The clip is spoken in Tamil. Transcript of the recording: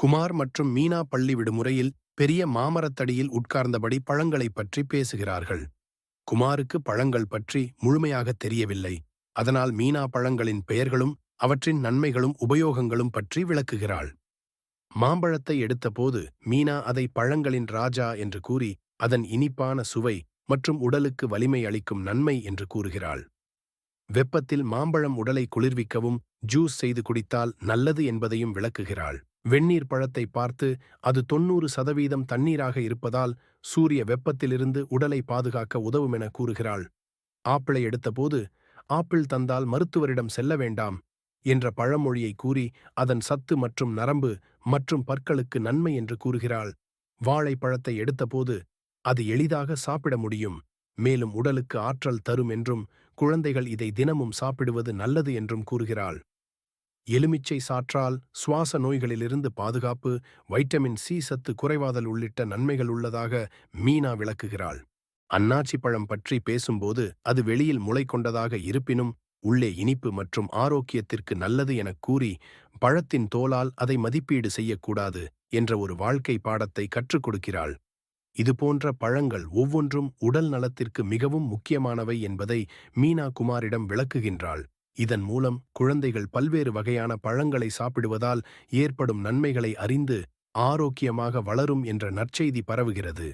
குமார் மற்றும் மீனா பள்ளி விடுமுறையில் பெரிய மாமரத்தடியில் உட்கார்ந்தபடி பழங்களைப் பற்றி பேசுகிறார்கள். குமாருக்கு பழங்கள் பற்றி முழுமையாகத் தெரியவில்லை. அதனால் மீனா பழங்களின் பெயர்களும் அவற்றின் நன்மைகளும் உபயோகங்களும் பற்றி விளக்குகிறாள். மாம்பழத்தை எடுத்தபோது மீனா அதை பழங்களின் ராஜா என்று கூறி அதன் இனிப்பான சுவை மற்றும் உடலுக்கு வலிமை அளிக்கும் நன்மை என்று கூறுகிறாள். வெப்பத்தில் மாம்பழம் உடலை குளிர்விக்கவும் ஜூஸ் செய்து குடித்தால் நல்லது என்பதையும் விளக்குகிறாள். வெந்நீர் பழத்தை பார்த்து அது தொன்னூறு சதவீதம் தண்ணீராக இருப்பதால் சூரிய வெப்பத்திலிருந்து உடலை பாதுகாக்க உதவும் என கூறுகிறாள். ஆப்பிளை எடுத்தபோது ஆப்பிள் தந்தால் மருத்துவரிடம் செல்ல வேண்டாம் என்ற பழமொழியை கூறி அதன் சத்து மற்றும் நரம்பு மற்றும் பற்களுக்கு நன்மை என்று கூறுகிறாள். வாழைப்பழத்தை எடுத்தபோது அது எளிதாக சாப்பிட முடியும் மேலும் உடலுக்கு ஆற்றல் தரும் என்றும் குழந்தைகள் இதை தினமும் சாப்பிடுவது நல்லது என்றும் கூறுகிறாள். எலுமிச்சை சாற்றால் சுவாச நோய்களிலிருந்து பாதுகாப்பு வைட்டமின் சி சத்து குறைவாதல் உள்ளிட்ட நன்மைகள் உள்ளதாக மீனா விளக்குகிறாள். அன்னாச்சி பழம் பற்றி பேசும்போது அது வெளியில் முளை கொண்டதாக இருப்பினும் உள்ளே இனிப்பு மற்றும் ஆரோக்கியத்திற்கு நல்லது எனக் கூறி பழத்தின் தோலால் அதை மதிப்பீடு செய்யக்கூடாது என்ற ஒரு வாழ்க்கை பாடத்தை கற்றுக் கொடுக்கிறாள். இதுபோன்ற பழங்கள் ஒவ்வொன்றும் உடல் நலத்திற்கு மிகவும் முக்கியமானவை என்பதை மீனா குமாரிடம் விளக்குகின்றாள். இதன் மூலம் குழந்தைகள் பல்வேறு வகையான பழங்களை சாப்பிடுவதால் ஏற்படும் நன்மைகளை அறிந்து ஆரோக்கியமாக வளரும் என்ற நற்செய்தி பரவுகிறது.